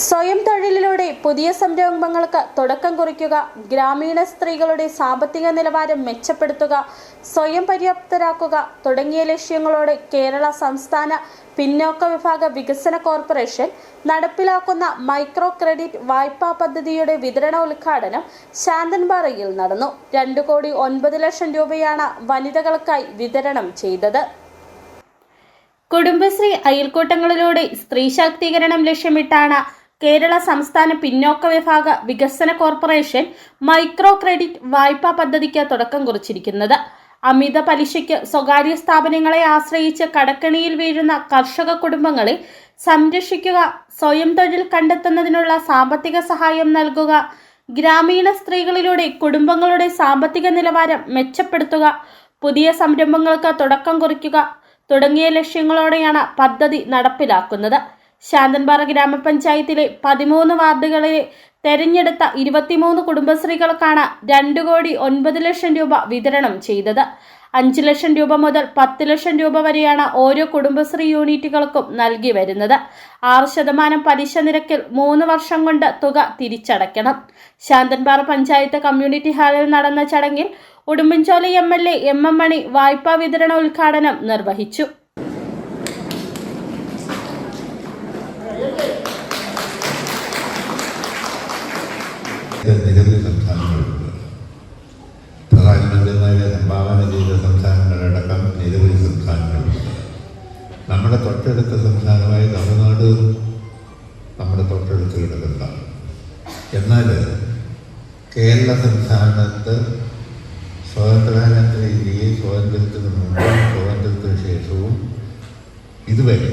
സ്വയം തൊഴിലിലൂടെ പുതിയ സംരംഭങ്ങൾക്ക് തുടക്കം കുറിക്കുക ഗ്രാമീണ സ്ത്രീകളുടെ സാമ്പത്തിക നിലവാരം മെച്ചപ്പെടുത്തുക സ്വയം പര്യാപ്തരാക്കുക തുടങ്ങിയ ലക്ഷ്യങ്ങളോടെ കേരള സംസ്ഥാന പിന്നോക്ക വിഭാഗ വികസന കോർപ്പറേഷൻ നടപ്പിലാക്കുന്ന മൈക്രോ ക്രെഡിറ്റ് വായ്പാ പദ്ധതിയുടെ വിതരണ ഉദ്ഘാടനം ശാന്തൻപാറയിൽ നടന്നു. രണ്ടു കോടി ഒൻപത് ലക്ഷം രൂപയാണ് വനിതകൾക്കായി വിതരണം ചെയ്തത്. കുടുംബശ്രീ അയൽക്കൂട്ടങ്ങളിലൂടെ സ്ത്രീ ശാക്തീകരണം ലക്ഷ്യമിട്ടാണ് കേരള സംസ്ഥാന പിന്നോക്ക വിഭാഗ വികസന കോർപ്പറേഷൻ മൈക്രോ ക്രെഡിറ്റ് വായ്പാ പദ്ധതിക്ക് തുടക്കം കുറിച്ചിരിക്കുന്നത്. അമിത പലിശയ്ക്ക് സ്വകാര്യ സ്ഥാപനങ്ങളെ ആശ്രയിച്ച് കടക്കണിയിൽ വീഴുന്ന കർഷക കുടുംബങ്ങളെ സംരക്ഷിക്കുക സ്വയം തൊഴിൽ കണ്ടെത്തുന്നതിനുള്ള സാമ്പത്തിക സഹായം നൽകുക ഗ്രാമീണ സ്ത്രീകളിലൂടെ കുടുംബങ്ങളുടെ സാമ്പത്തിക നിലവാരം മെച്ചപ്പെടുത്തുക പുതിയ സംരംഭങ്ങൾക്ക് തുടക്കം കുറിക്കുക തുടങ്ങിയ ലക്ഷ്യങ്ങളോടെയാണ് പദ്ധതി നടപ്പിലാക്കുന്നത്. ശാന്തൻപാറ ഗ്രാമപഞ്ചായത്തിലെ പതിമൂന്ന് വാർഡുകളിലെ തെരഞ്ഞെടുത്ത ഇരുപത്തിമൂന്ന് കുടുംബശ്രീകൾക്കാണ് രണ്ട് കോടി ഒൻപത് ലക്ഷം രൂപ വിതരണം ചെയ്തത്. അഞ്ച് ലക്ഷം രൂപ മുതൽ പത്ത് ലക്ഷം രൂപ വരെയാണ് ഓരോ കുടുംബശ്രീ യൂണിറ്റുകൾക്കും നൽകി വരുന്നത്. ആറ് ശതമാനം പലിശ നിരക്കിൽ മൂന്ന് വർഷം കൊണ്ട് തുക തിരിച്ചടയ്ക്കണം. ശാന്തൻപാറ പഞ്ചായത്ത് കമ്മ്യൂണിറ്റി ഹാളിൽ നടന്ന ചടങ്ങിൽ Udumbanchola M L A M M Mani വായ്പാ വിതരണ ഉദ്ഘാടനം നിർവഹിച്ചു. നിരവധി സംസ്ഥാനങ്ങളുണ്ട്. പ്രധാനമന്ത്രിമാരെ സംഭാവന ചെയ്ത സംസ്ഥാനങ്ങളടക്കം നിരവധി സംസ്ഥാനങ്ങളുണ്ട്. നമ്മുടെ തൊട്ടടുത്ത സംസ്ഥാനമായ തമിഴ്നാട് നമ്മുടെ തൊട്ടടുത്ത് കിടക്കുന്നതാണ് എന്നാൽ കേരള സംസ്ഥാനത്ത് സ്വാതന്ത്ര്യാനന്തര ഇന്ത്യയെ സ്വാതന്ത്ര്യത്തിന് മുമ്പും സ്വാതന്ത്ര്യത്തിന് ശേഷവും ഇതുവരെ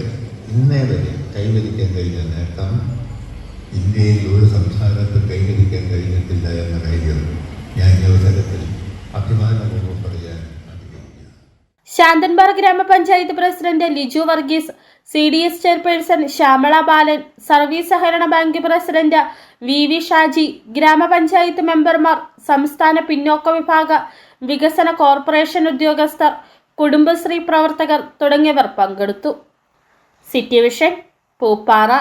ഇന്നേ വരെ കൈവരിക്കാൻ കഴിഞ്ഞ നേട്ടം ഇന്ത്യയിൽ ഒരു സംസ്ഥാനത്ത് ശാന്തൻപാറ ഗ്രാമപഞ്ചായത്ത് president Liju Varghese C D S chairperson Shyamala Balan service സഹകരണ bank president V V Shaji ഗ്രാമപഞ്ചായത്ത് മെമ്പർമാർ സംസ്ഥാന പിന്നോക്ക വിഭാഗ വികസന കോർപ്പറേഷൻ ഉദ്യോഗസ്ഥർ കുടുംബശ്രീ പ്രവർത്തകർ തുടങ്ങിയവർ പങ്കെടുത്തു. City Vision Pooppara.